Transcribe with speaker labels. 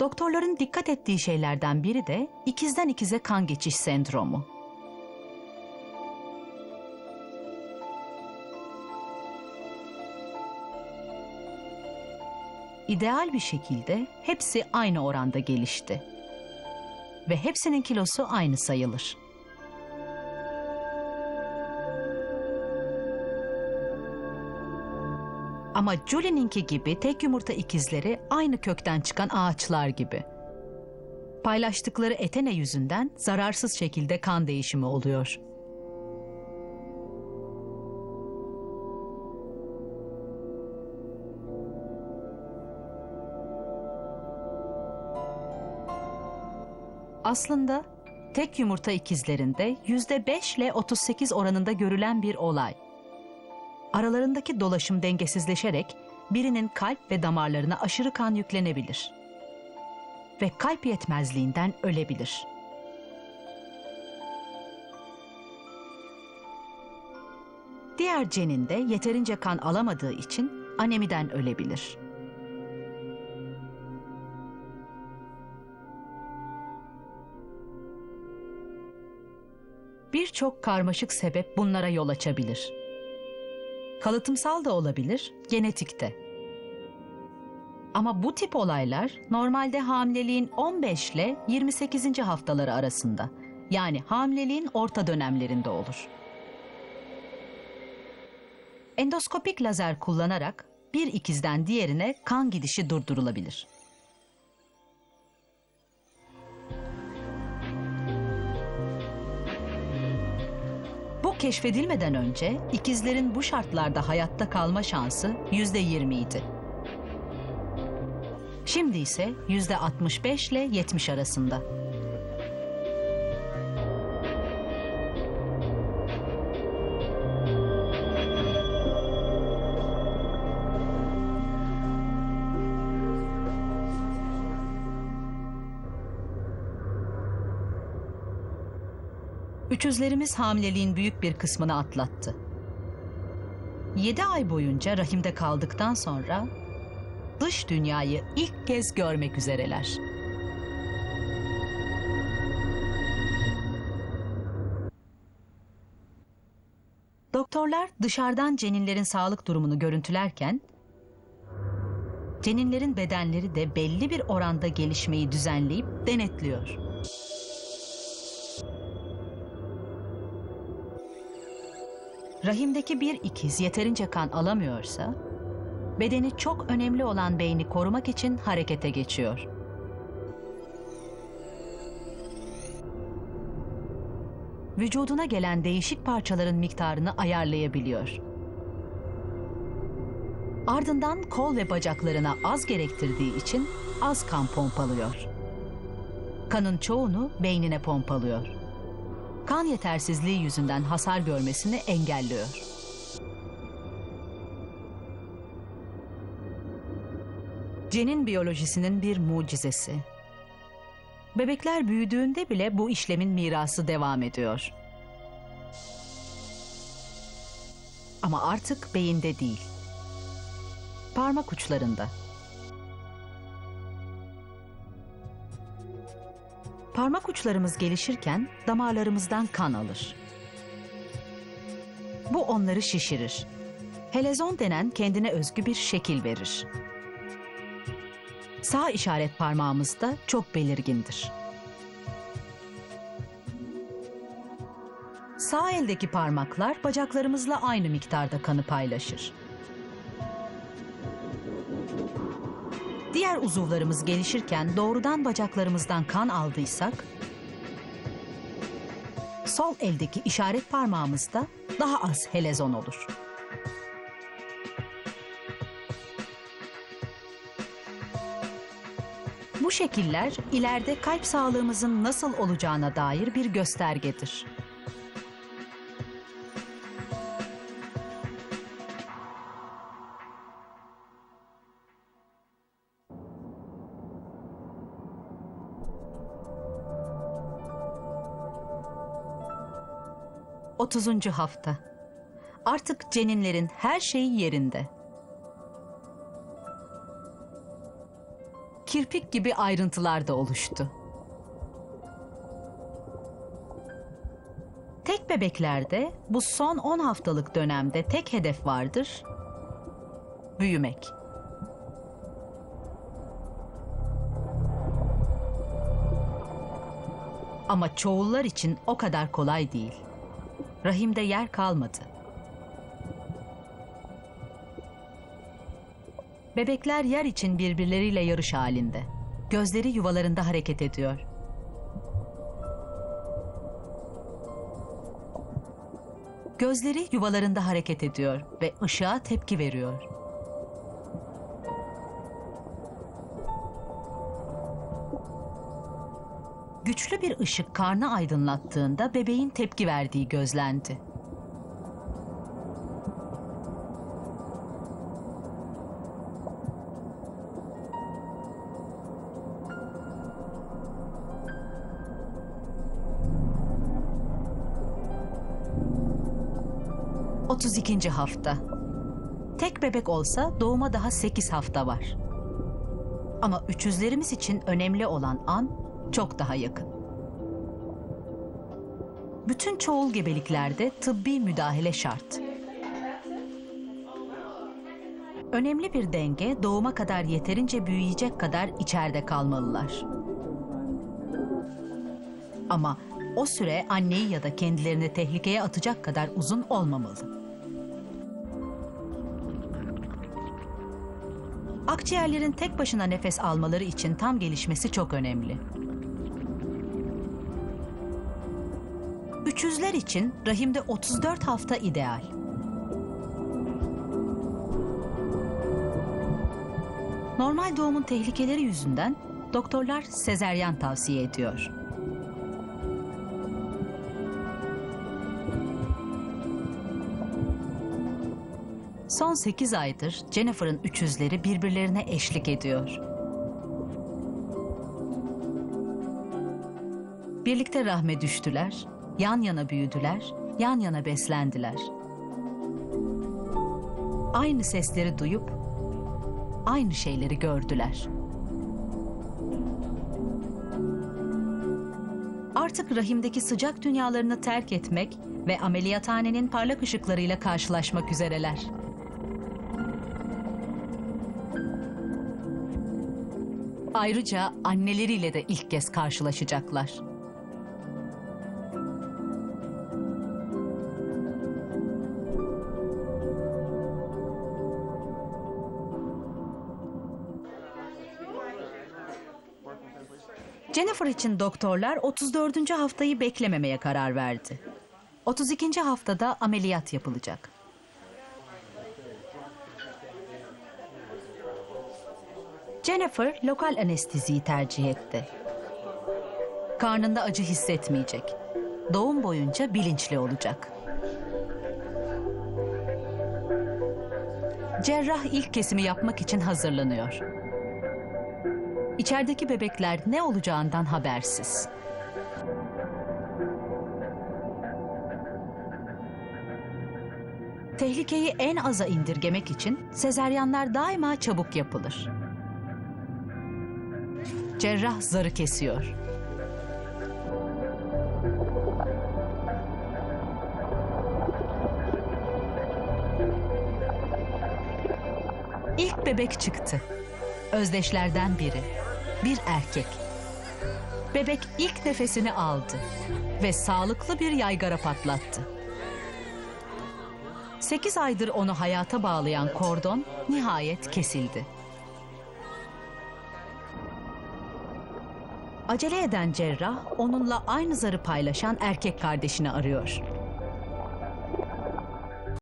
Speaker 1: Doktorların dikkat ettiği şeylerden biri de ikizden ikize kan geçiş sendromu. İdeal bir şekilde hepsi aynı oranda gelişti. Ve hepsinin kilosu aynı sayılır. Ama Julie'ninki gibi tek yumurta ikizleri aynı kökten çıkan ağaçlar gibi. Paylaştıkları etene yüzünden zararsız şekilde kan değişimi oluyor. Aslında tek yumurta ikizlerinde yüzde 5 ile 38 oranında görülen bir olay. Aralarındaki dolaşım dengesizleşerek birinin kalp ve damarlarına aşırı kan yüklenebilir. Ve kalp yetmezliğinden ölebilir. Diğer cenin de yeterince kan alamadığı için anemiden ölebilir. Birçok karmaşık sebep bunlara yol açabilir. Kalıtımsal da olabilir, genetik de. Ama bu tip olaylar normalde hamileliğin 15 ile 28. haftaları arasında. Yani hamileliğin orta dönemlerinde olur. Endoskopik lazer kullanarak bir ikizden diğerine kan gidişi durdurulabilir. Keşfedilmeden önce ikizlerin bu şartlarda hayatta kalma şansı yüzde yirmi idi. Şimdi ise yüzde 65 ile 70 arasında. Üçüzlerimiz hamileliğin büyük bir kısmını atlattı. 7 ay boyunca rahimde kaldıktan sonra dış dünyayı ilk kez görmek üzereler. Doktorlar dışarıdan ceninlerin sağlık durumunu görüntülerken ceninlerin bedenleri de belli bir oranda gelişmeyi düzenleyip denetliyor. Rahimdeki bir ikiz yeterince kan alamıyorsa, bedeni çok önemli olan beyni korumak için harekete geçiyor. Vücuduna gelen değişik parçaların miktarını ayarlayabiliyor. Ardından kol ve bacaklarına az gerektirdiği için az kan pompalıyor. Kanın çoğunu beynine pompalıyor kan yetersizliği yüzünden hasar görmesini engelliyor. Cenin biyolojisinin bir mucizesi. Bebekler büyüdüğünde bile bu işlemin mirası devam ediyor. Ama artık beyinde değil. Parmak uçlarında. Parmak uçlarımız gelişirken damarlarımızdan kan alır. Bu onları şişirir. Helezon denen kendine özgü bir şekil verir. Sağ işaret parmağımız da çok belirgindir. Sağ eldeki parmaklar bacaklarımızla aynı miktarda kanı paylaşır. Diğer uzuvlarımız gelişirken doğrudan bacaklarımızdan kan aldıysak, sol eldeki işaret parmağımızda daha az helezon olur. Bu şekiller ileride kalp sağlığımızın nasıl olacağına dair bir göstergedir. Otuzuncu hafta. Artık ceninlerin her şeyi yerinde. kirpik gibi ayrıntılar da oluştu. Tek bebeklerde bu son 10 haftalık dönemde tek hedef vardır. Büyümek. Ama çoğullar için o kadar kolay değil. Rahimde yer kalmadı. Bebekler yer için birbirleriyle yarış halinde. Gözleri yuvalarında hareket ediyor. Gözleri yuvalarında hareket ediyor ve ışığa tepki veriyor. Güçlü bir ışık karnı aydınlattığında bebeğin tepki verdiği gözlendi. Otuz ikinci hafta. Tek bebek olsa doğuma daha 8 hafta var. Ama üçüzlerimiz için önemli olan an çok daha yakın. Bütün çoğul gebeliklerde tıbbi müdahale şart. Önemli bir denge doğuma kadar yeterince büyüyecek kadar içeride kalmalılar. Ama o süre anneyi ya da kendilerini tehlikeye atacak kadar uzun olmamalı. Akciğerlerin tek başına nefes almaları için tam gelişmesi çok önemli. Üçüzler için rahimde 34 hafta ideal. Normal doğumun tehlikeleri yüzünden doktorlar sezeryan tavsiye ediyor. Son 8 aydır Jennifer'ın üçüzleri birbirlerine eşlik ediyor. Birlikte rahme düştüler, yan yana büyüdüler, yan yana beslendiler. Aynı sesleri duyup aynı şeyleri gördüler. Artık rahimdeki sıcak dünyalarını terk etmek ve ameliyathanenin parlak ışıklarıyla karşılaşmak üzereler. Ayrıca anneleriyle de ilk kez karşılaşacaklar. Jennifer için doktorlar 34. haftayı beklememeye karar verdi. 32. haftada ameliyat yapılacak. Jennifer lokal anesteziyi tercih etti. Karnında acı hissetmeyecek. Doğum boyunca bilinçli olacak. Cerrah ilk kesimi yapmak için hazırlanıyor. İçerideki bebekler ne olacağından habersiz. Tehlikeyi en aza indirgemek için sezeryanlar daima çabuk yapılır. Cerrah zarı kesiyor. İlk bebek çıktı. Özdeşlerden biri. Bir erkek. Bebek ilk nefesini aldı ve sağlıklı bir yaygara patlattı. Sekiz aydır onu hayata bağlayan kordon nihayet kesildi. Acele eden cerrah onunla aynı zarı paylaşan erkek kardeşini arıyor.